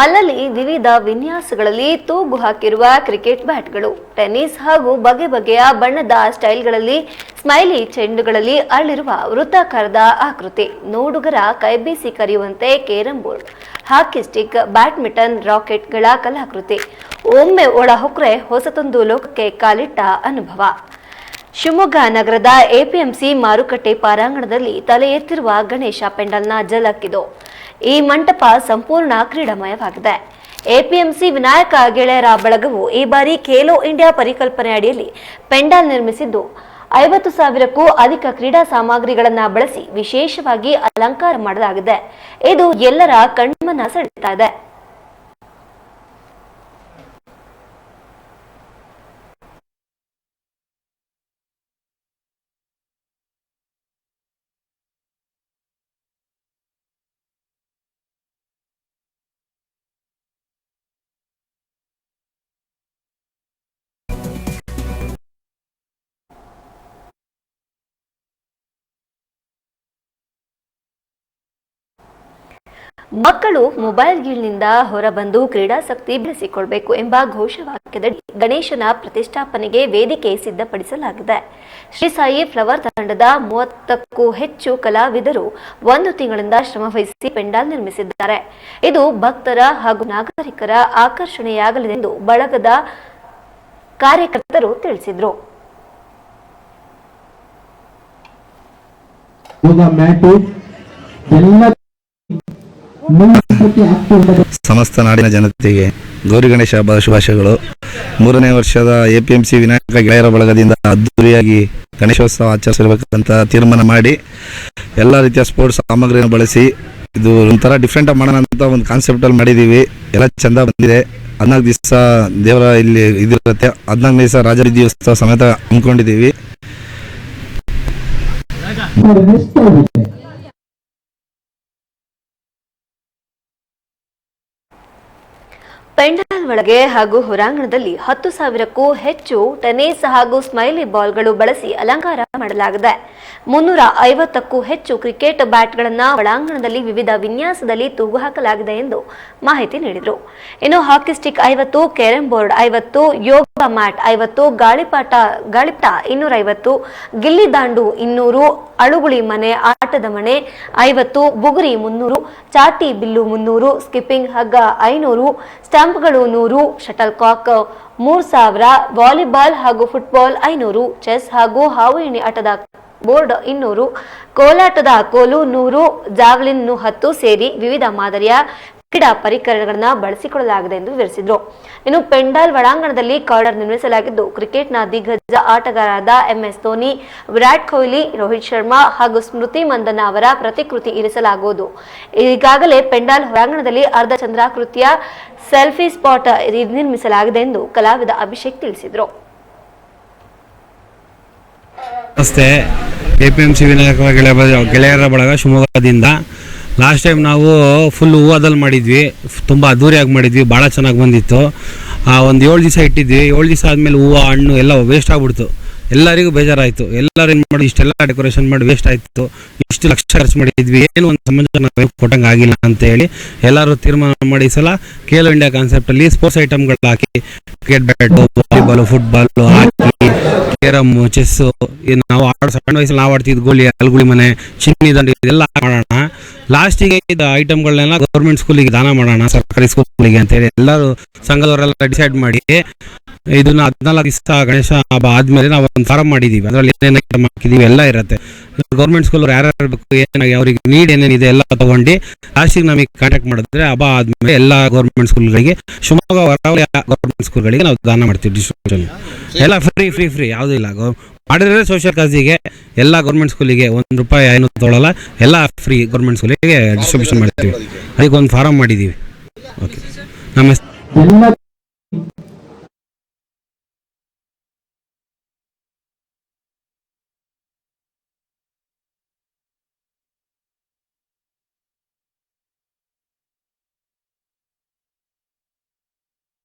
ಅಲ್ಲಲ್ಲಿ ವಿವಿಧ ವಿನ್ಯಾಸಗಳಲ್ಲಿ ತೂಗು ಹಾಕಿರುವ ಕ್ರಿಕೆಟ್ ಬ್ಯಾಟ್ಗಳು, ಟೆನ್ನಿಸ್ ಹಾಗೂ ಬಗೆ ಬಗೆಯ ಬಣ್ಣದ ಸ್ಟೈಲ್ಗಳಲ್ಲಿ, ಸ್ಮೈಲಿ ಚೆಂಡುಗಳಲ್ಲಿ ಅರಳಿರುವ ವೃತ್ತಾಕಾರದ ಆಕೃತಿ, ನೋಡುಗರ ಕೈಬೀಸಿ ಕರೆಯುವಂತೆ carrom board, hockey stick, badminton ರಾಕೆಟ್ಗಳ ಕಲಾಕೃತಿ. ಒಮ್ಮೆ ಒಳ ಹೊಕ್ರೆ ಹೊಸತೊಂದು ಲೋಕಕ್ಕೆ ಕಾಲಿಟ್ಟ ಅನುಭವ. ಶಿವಮೊಗ್ಗ ನಗರದ ಎಪಿಎಂಸಿ ಮಾರುಕಟ್ಟೆ ಪಾರಾಂಗಣದಲ್ಲಿ ತಲೆ ಎತ್ತಿರುವ ಗಣೇಶ ಪೆಂಡಲ್ನ ಜಲಕ್ಕಿದು. ಈ ಮಂಟಪ ಸಂಪೂರ್ಣ ಕ್ರೀಡಾಮಯವಾಗಿದೆ. ಎಪಿಎಂಸಿ ವಿನಾಯಕ ಗೆಳೆಯರ ಬಳಗವು ಈ ಬಾರಿ ಖೇಲೋ ಇಂಡಿಯಾ ಪರಿಕಲ್ಪನೆ ಅಡಿಯಲ್ಲಿ ಪೆಂಡಾಲ್ ನಿರ್ಮಿಸಿದ್ದು, ಐವತ್ತು ಸಾವಿರಕ್ಕೂ ಅಧಿಕ ಕ್ರೀಡಾ ಸಾಮಗ್ರಿಗಳನ್ನ ಬಳಸಿ ವಿಶೇಷವಾಗಿ ಅಲಂಕಾರ ಮಾಡಲಾಗಿದೆ. ಇದು ಎಲ್ಲರ ಕಣ್ಮನ ಸೆಳೆತಾ ಇದೆ. ಮಕ್ಕಳು ಮೊಬೈಲ್ಗಳಿಂದ ಹೊರಬಂದು ಕ್ರೀಡಾಸಕ್ತಿ ಬೆಳೆಸಿಕೊಳ್ಬೇಕು ಎಂಬ ಘೋಷವಾಕ್ಯದಡಿ ಗಣೇಶನ ಪ್ರತಿಷ್ಠಾಪನೆಗೆ ವೇದಿಕೆ ಸಿದ್ಧಪಡಿಸಲಾಗಿದೆ. ಶ್ರೀ ಸಾಯಿ ಫ್ಲವರ್ ತಂಡದ ಮೂವತ್ತಕ್ಕೂ ಹೆಚ್ಚು ಕಲಾವಿದರು ಒಂದು ತಿಂಗಳಿಂದ ಶ್ರಮವಹಿಸಿ ಪೆಂಡಾಲ್ ನಿರ್ಮಿಸಿದ್ದಾರೆ. ಇದು ಭಕ್ತರ ಹಾಗೂ ನಾಗರಿಕರ ಆಕರ್ಷಣೆಯಾಗಲಿದೆ ಎಂದು ಬಳಗದ ಕಾರ್ಯಕರ್ತರು ತಿಳಿಸಿದರು. ಎಲ್ಲ ಸಮಸ್ತ ನಾಡಿನ ಜನತೆಗೆ ಗೌರಿ ಗಣೇಶ ಹಬ್ಬದ ಶುಭಾಶಯಗಳು. ಮೂರನೇ ವರ್ಷದ A P M C Vinayaka ಗೆಳೆಯರ ಬಳಗದಿಂದ ಅದ್ದೂರಿಯಾಗಿ ಗಣೇಶೋತ್ಸವ ಆಚರಿಸಬೇಕಂತ ತೀರ್ಮಾನ ಮಾಡಿ ಎಲ್ಲ ರೀತಿಯ ಸ್ಪೋರ್ಟ್ಸ್ ಸಾಮಗ್ರಿಯನ್ನು ಬಳಸಿ ಇದು ಒಂಥರ ಡಿಫ್ರೆಂಟ್ ಮಾಡೋಣ ಅಂತ ಒಂದು ಕಾನ್ಸೆಪ್ಟಲ್ಲಿ ಮಾಡಿದ್ದೀವಿ. ಎಲ್ಲ ಚೆಂದ ಬಂದಿದೆ. ಹದಿನಾಲ್ಕು ದಿವಸ ದೇವರ ಇಲ್ಲಿ ಇದಿರುತ್ತೆ. ಹದಿನಾಲ್ಕು ದಿವಸ ರಾಜಬೀದಿಯೋತ್ಸವ ಸಮೇತ ಹಮ್ಮಿಕೊಂಡಿದ್ದೀವಿ. ಪೆಂಡಾಲ್ ಒಳಗೆ ಹಾಗೂ ಹೊರಾಂಗಣದಲ್ಲಿ ಹತ್ತು ಸಾವಿರಕ್ಕೂ ಹೆಚ್ಚು ಟೆನಿಸ್ ಹಾಗೂ ಸ್ಮೈಲಿ ಬಾಲ್ಗಳು ಬಳಸಿ ಅಲಂಕಾರ ಮಾಡಲಾಗಿದೆ. ಮುನ್ನೂರ ಐವತ್ತಕ್ಕೂ ಹೆಚ್ಚು ಕ್ರಿಕೆಟ್ ಬ್ಯಾಟ್ಗಳನ್ನ ಒಳಾಂಗಣದಲ್ಲಿ ವಿವಿಧ ವಿನ್ಯಾಸದಲ್ಲಿ ತೂಗು ಹಾಕಲಾಗಿದೆ ಎಂದು ಮಾಹಿತಿ ನೀಡಿದರು. ಇನ್ನು ಹಾಕಿ ಸ್ಟಿಕ್ ಐವತ್ತು, ಕ್ಯಾರಂ ಬೋರ್ಡ್ ಐವತ್ತು, ಯೋಗ ಮ್ಯಾಟ್ ಐವತ್ತು, ಗಾಳಿಪಾಟ, ಗಾಳಿಪಟ ಇನ್ನೂರ ಐವತ್ತು ಗಿಲ್ಲಿ ದಾಂಡು ಇನ್ನೂರು ಅಳುಗುಳಿ ಮನೆ, ಆಟದ ಮನೆ ಐವತ್ತು, ಬುಗುರಿ ಮುನ್ನೂರು, ಚಾಟಿ ಬಿಲ್ಲು ಮುನ್ನೂರು, ಸ್ಕಿಪ್ಪಿಂಗ್ ಹಗ್ಗ ಐನೂರು ಸ್ಟಂಪ್ಗಳು ನೂರು ಶಟಲ್ ಕಾಕ್ ಮೂರ್ ಸಾವಿರ, ವಾಲಿಬಾಲ್ ಹಾಗೂ ಫುಟ್ಬಾಲ್ ಐನೂರು, ಚೆಸ್ ಹಾಗೂ ಹಾವು ಎಣ್ಣೆ ಆಟದ ಬೋರ್ಡ್ ಇನ್ನೂರು, ಕೋಲಾಟದ ಕೋಲು ನೂರು, ಜಾವ್ಲಿನ್ ಹತ್ತು ಸೇರಿ ವಿವಿಧ ಮಾದರಿಯ ಕ್ರೀಡಾ ಪರಿಕರಗಳನ್ನು ಬಳಸಿಕೊಳ್ಳಲಾಗಿದೆ ಎಂದು ವಿವರಿಸಿದರು. ಇನ್ನು ಪೆಂಡಾಲ್ ಒಳಾಂಗಣದಲ್ಲಿ ಕಾರ್ಡರ್ ನಿರ್ಮಿಸಲಾಗಿದ್ದು, ಕ್ರಿಕೆಟ್ನ ದಿಗ್ಗಜ ಆಟಗಾರರಾದ ಎಂಎಸ್ ಧೋನಿ, ವಿರಾಟ್ ಕೊಹ್ಲಿ, ರೋಹಿತ್ ಶರ್ಮಾ ಹಾಗೂ ಸ್ಮೃತಿ ಮಂದನ ಅವರ ಪ್ರತಿಕೃತಿ ಇರಿಸಲಾಗುವುದು. ಈಗಾಗಲೇ ಪೆಂಡಾಲ್ ಹೊರಾಂಗಣದಲ್ಲಿ ಅರ್ಧ ಚಂದ್ರಾಕೃತಿಯ ಸೆಲ್ಫಿ ಸ್ಪಾಟ್ ನಿರ್ಮಿಸಲಾಗಿದೆ ಎಂದು ಕಲಾವಿದ ಅಭಿಷೇಕ್ ತಿಳಿಸಿದರು. ನಮಸ್ತೆ. ಸಿ ವಿನಾಯಕ ಗೆಳೆಯರ ಬಳಗ ಶಿವಮೊಗ್ಗದಿಂದ ಲಾಸ್ಟ್ ಟೈಮ್ ನಾವು ಫುಲ್ ಹೂವದಲ್ಲಿ ಮಾಡಿದ್ವಿ. ತುಂಬ ಅದ್ದೂರಿಯಾಗಿ ಮಾಡಿದ್ವಿ. ಭಾಳ ಚೆನ್ನಾಗಿ ಬಂದಿತ್ತು. ಆ ಒಂದು ಏಳು ದಿವಸ ಇಟ್ಟಿದ್ವಿ. ಏಳು ದಿವಸ ಆದಮೇಲೆ ಹೂವು, ಹಣ್ಣು ಎಲ್ಲ ವೇಸ್ಟ್ ಆಗ್ಬಿಡ್ತು. ಎಲ್ಲರಿಗೂ ಬೇಜಾರಾಯಿತು. ಎಲ್ಲರೂ ಏನು ಮಾಡಿ, ಇಷ್ಟೆಲ್ಲ ಡೆಕೋರೇಷನ್ ಮಾಡಿ ವೇಸ್ಟ್ ಆಯಿತು. ಇಷ್ಟು ಲಕ್ಷ ಖರ್ಚು ಮಾಡಿದ್ವಿ. ಏನು ಒಂದು ಸಂಬಂಧ ಕೊಟ್ಟಂಗೆ ಆಗಿಲ್ಲ ಅಂತ ಹೇಳಿ ಎಲ್ಲರೂ ತೀರ್ಮಾನ ಮಾಡಿ ಸಲ ಖೇಲೋ ಇಂಡಿಯಾ ಕಾನ್ಸೆಪ್ಟಲ್ಲಿ ಸ್ಪೋರ್ಟ್ಸ್ ಐಟಮ್ಗಳು hockey cricket bat volleyball football hockey carrom chess ನಾವು ಆಡೋ ಸಣ್ಣ ವಯಸ್ಸಲ್ಲಿ ನಾವು ಆಡ್ತಿದ್ವಿ ಗೋಲಿ, ಅಲ್ಗುಳಿ ಮನೆ, ಚಿನ್ನಿ ದಂಡು, ಇದೆಲ್ಲ ಮಾಡೋಣ. ಲಾಸ್ಟಿಗೆ ಇದ್ದ ಐಟಮ್ಗಳನ್ನೆಲ್ಲ ಗೌರ್ಮೆಂಟ್ ಸ್ಕೂಲಿಗೆ ದಾನ ಮಾಡೋಣ, ಸರ್ಕಾರಿ ಸ್ಕೂಲಿಗೆ ಅಂತೇಳಿ ಎಲ್ಲರೂ ಸಂಘದವರೆಲ್ಲ ಡಿಸೈಡ್ ಮಾಡಿ, ಇದನ್ನ ಹದಿನಾಲ್ಕು ದಿವಸ ಗಣೇಶ ಹಬ್ಬ ಆದ್ಮೇಲೆ ನಾವು ಒಂದು ಫಾರಂ ಮಾಡಿದೀವಿ. ಅದರಲ್ಲಿ ಏನೇನು ಐಟಮ್ ಹಾಕಿದ್ದೀವಿ ಎಲ್ಲ ಇರುತ್ತೆ. ಗೌರ್ಮೆಂಟ್ ಸ್ಕೂಲ್ ಯಾರ್ಯಾರು ಬೇಕು ಏನಾಗಿ ಅವ್ರಿಗೆ ನೀಡ್ ಏನೇನಿದೆ ಎಲ್ಲ ತಗೊಂಡು ಲಾಸ್ಟಿಗೆ ನಮಗೆ ಕಾಂಟ್ಯಾಕ್ಟ್ ಮಾಡಿದ್ರೆ ಹಬ್ಬ ಆದ್ಮೇಲೆ ಎಲ್ಲ ಗೌರ್ಮೆಂಟ್ ಸ್ಕೂಲ್ಗಳಿಗೆ ಶಿವಮೊಗ್ಗ ವರಾವಳಿ ಗೌರ್ಮೆಂಟ್ ಸ್ಕೂಲ್ಗಳಿಗೆ ನಾವು ದಾನ ಮಾಡ್ತೀವಿ ಡಿಸ್ಟ್ರಿಬ್ಯೂಷನ್ ಎಲ್ಲ ಫ್ರೀ ಫ್ರೀ ಫ್ರೀ ಯಾವುದೂ ಇಲ್ಲ. ಮಾಡಿದ್ರೆ ಸೋಷಿಯಲ್ ಕಾಜಿಗೆ ಎಲ್ಲ ಗೌರ್ಮೆಂಟ್ ಸ್ಕೂಲಿಗೆ ಒಂದು ರೂಪಾಯಿ ಏನು ತೊಗೊಳಲ್ಲ, ಎಲ್ಲ ಫ್ರೀ ಗೌರ್ಮೆಂಟ್ ಸ್ಕೂಲಿಗೆ ಡಿಸ್ಟ್ರಿಬ್ಯೂಷನ್ ಮಾಡ್ತೀವಿ. ಅದಕ್ಕೆ ಒಂದು ಫಾರಮ್ ಮಾಡಿದ್ದೀವಿ ಓಕೆ ಎಲ್ಲ